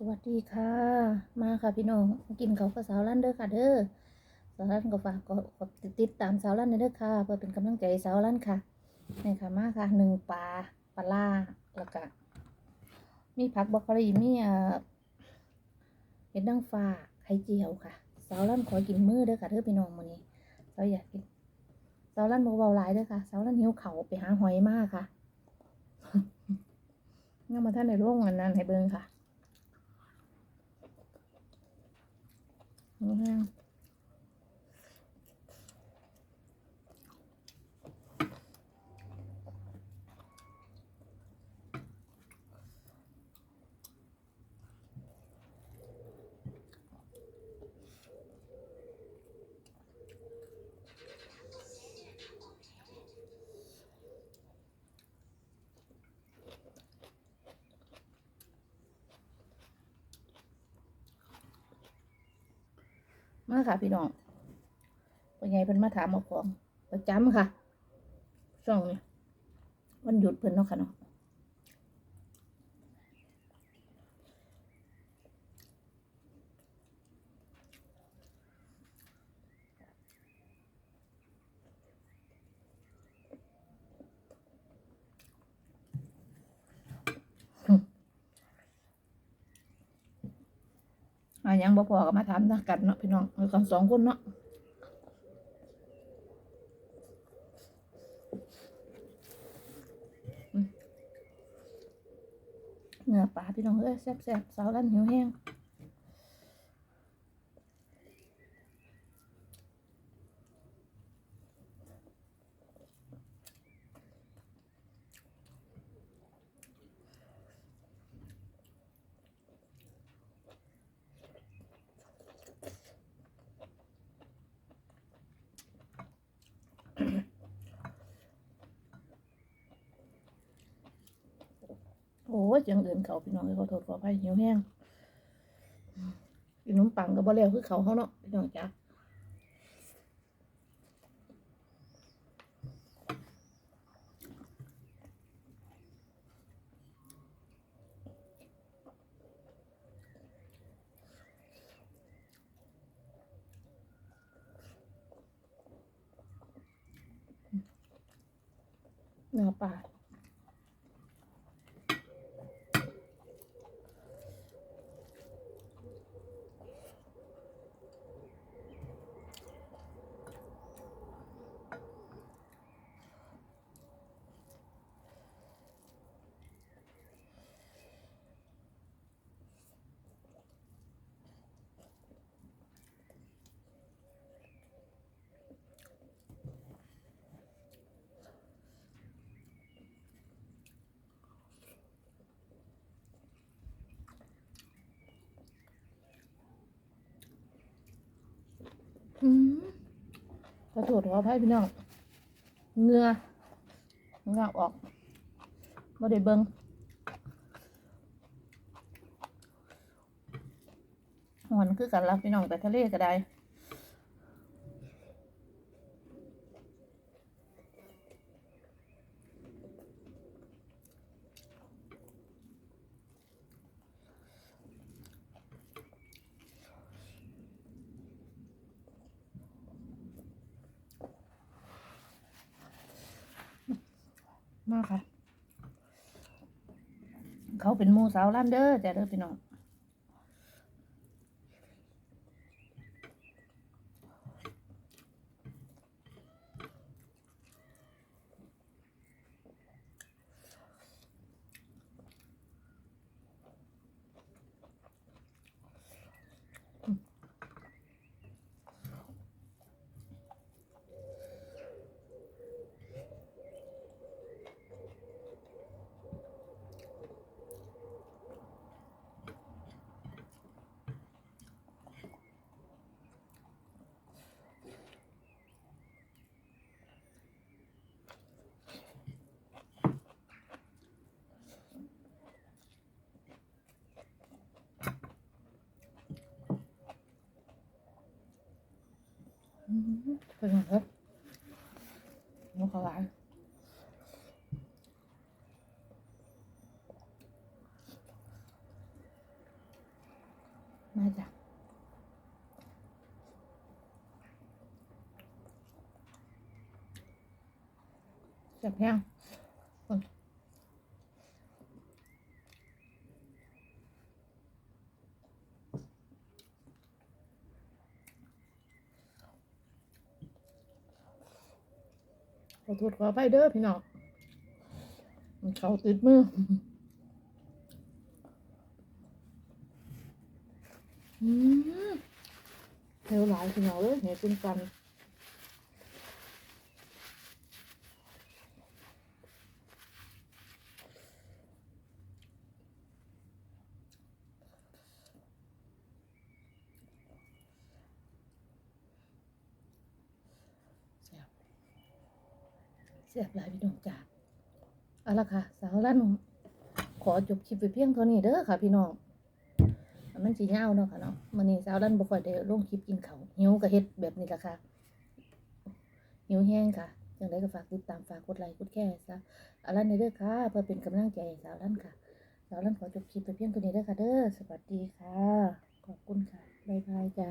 สวัสดีค่ะ มาค่ะพี่น้องกินเขากับสาวลั่นเด้อค่ะเด้อสาวลั่นก็ฝากกดกดติดตามสาวลั่นเด้อค่ะเพื่อเป็นกำลังใจสาวลั่นค่ะนี่ค่ะมาค่ะหนึ่งปลาปลาล่าแล้วก็มีผักบรอกโคลีมีเอ่อเห็ดนางฟ้าไข่เจียวค่ะสาวลั่นขอกินมื้อเด้อค่ะเด้อพี่น้องมื้อนี้สาวอยากกินสาวลั่นบ่เบาหลายเด้อค่ะสาวลั่นหิวเขาไปหาหอยมากค่ะงั้นมาท่านในร่วงอันนั้นให้เบิ่งค่ะ อื มาค่ะ พี่น้องเป็นไงเพิ่นมาถามเอาของประจำค่ะ ช่วงนี้วันหยุดเพิ่นเนาะค่ะเนาะ อะยังบ่พอก็มาถามนะกันเนาะพี่น้องเอากันสองคนเนาะเนื้อปลาพี่น้องเอ้ยแซ่บๆสาวร้านหิวแห้ง ยอย่างอื่นเขาพี่น้องเอ้ยขอโทษขออภัยหิวแห้งกินขนมปังก็บ่แล้วคือเขาเฮาเนาะพี่น้องจ้าเนื้อปลา อืมขอโดดขออภัยพี่น้องเงือเงาออกบ่ได้เบิงหอนคือกันละพี่น้องไปทะเลก็ได้ มากค่ะ เขาเป็นโมูสาวล้านเด้อจ้ะเด้อพี่น้อง tôi không thích muốn còn lại. Mai chặt chặt nhau อโทษขออภัยเด้อพี่น้องเขาติดมืออืมเร็วหลายพี่น้องเลยเห็นเป็นกัน แซ่บหลายพี่น้องจ้าเอาละค่ะ สาวลั่นขอจบคลิปไปเพียงเท่านี้เด้อค่ะ พี่น้องมันสีเงาวเนาะค่ะเนาะมื้อนี้สาวลั่นบ่ค่อยได้ลงคลิปกินเขาหิวก็เฮ็ดแบบนี้ละค่ะหิวแห้งค่ะจังไดก็ฝากติดตามฝากกดไลค์กดแชร์ซะเอาล่ะในเด้อค่ะเพื่อเป็นกำลังใจให้สาวลั่นค่ะสาวลั่นขอจบคลิปไปเพียงเท่านี้เด้อค่ะเด้อสวัสดีค่ะ ขอบคุณค่ะบายๆจ้า